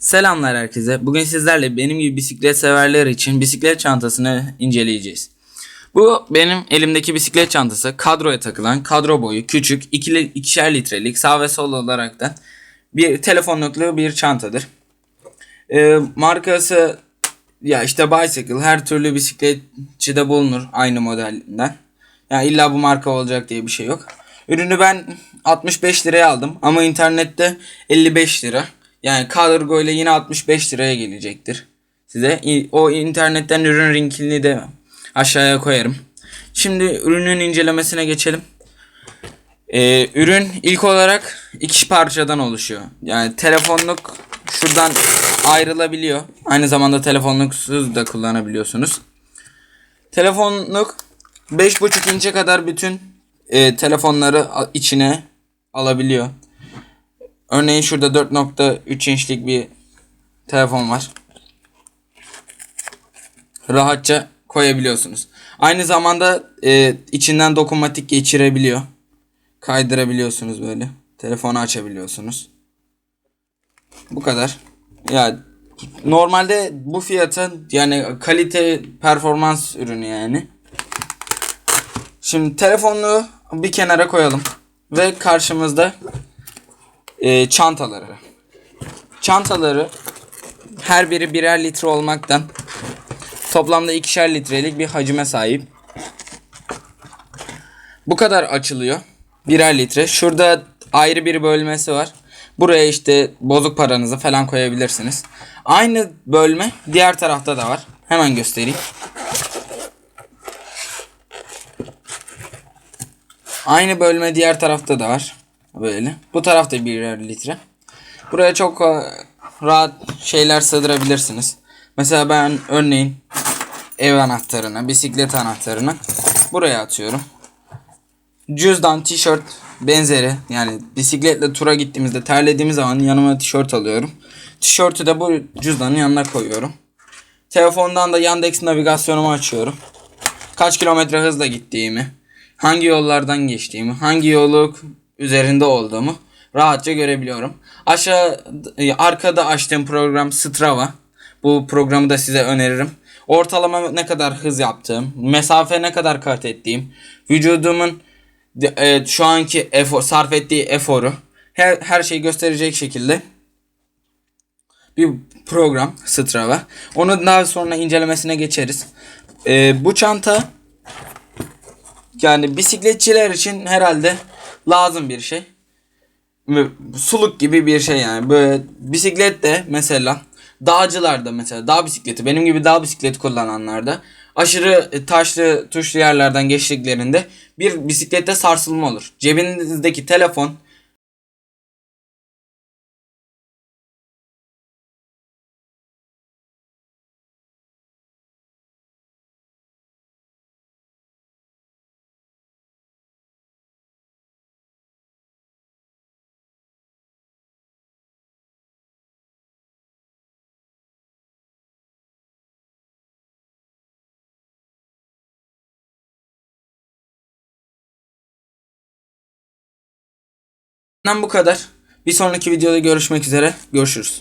Selamlar herkese. Bugün sizlerle benim gibi bisiklet severler için bisiklet çantasını inceleyeceğiz. Bu benim elimdeki bisiklet çantası kadroya takılan kadro boyu küçük ikili, ikişer litrelik sağ ve sol olarak da bir telefonluklu bir çantadır. Ee, markası ya işte Bicycle her türlü bisikletçide bulunur aynı modelinden. Ya illa bu marka olacak diye bir şey yok. Ürünü ben 65 liraya aldım ama internette 55 lira. Yani kargo ile yine 65 liraya gelecektir size. O internetten ürün linkini de aşağıya koyarım. Şimdi ürünün incelemesine geçelim. Ee, ürün ilk olarak iki parçadan oluşuyor. Yani telefonluk şuradan ayrılabiliyor. Aynı zamanda telefonluksuz da kullanabiliyorsunuz. Telefonluk 5.5 inçe kadar bütün e, telefonları içine alabiliyor. Örneğin şurada 4.3 inçlik bir telefon var. Rahatça koyabiliyorsunuz. Aynı zamanda e, içinden dokunmatik geçirebiliyor. Kaydırabiliyorsunuz böyle. Telefonu açabiliyorsunuz. Bu kadar. Ya normalde bu fiyatın yani kalite performans ürünü yani. Şimdi telefonluğu bir kenara koyalım. Ve karşımızda e, çantaları. Çantaları her biri birer litre olmaktan toplamda ikişer litrelik bir hacime sahip. Bu kadar açılıyor. Birer litre. Şurada ayrı bir bölmesi var. Buraya işte bozuk paranızı falan koyabilirsiniz. Aynı bölme diğer tarafta da var. Hemen göstereyim. Aynı bölme diğer tarafta da var. Böyle. Bu tarafta birer litre. Buraya çok e, rahat şeyler sığdırabilirsiniz. Mesela ben örneğin ev anahtarını, bisiklet anahtarını buraya atıyorum. Cüzdan, tişört benzeri yani bisikletle tura gittiğimizde terlediğimiz zaman yanıma tişört alıyorum. Tişörtü de bu cüzdanın yanına koyuyorum. Telefondan da Yandex navigasyonumu açıyorum. Kaç kilometre hızla gittiğimi, hangi yollardan geçtiğimi, hangi yolu üzerinde olduğumu rahatça görebiliyorum. Aşağı e, arkada açtığım program Strava. Bu programı da size öneririm. Ortalama ne kadar hız yaptığım, mesafe ne kadar kat ettiğim, vücudumun e, şu anki efor, sarf ettiği eforu her, her şeyi gösterecek şekilde bir program Strava. Onu daha sonra incelemesine geçeriz. E, bu çanta yani bisikletçiler için herhalde lazım bir şey. Suluk gibi bir şey yani. Böyle bisiklet de mesela dağcılarda mesela dağ bisikleti benim gibi dağ bisikleti kullananlarda aşırı e, taşlı tuşlu yerlerden geçtiklerinde bir bisiklette sarsılma olur. Cebinizdeki telefon bu kadar. Bir sonraki videoda görüşmek üzere. Görüşürüz.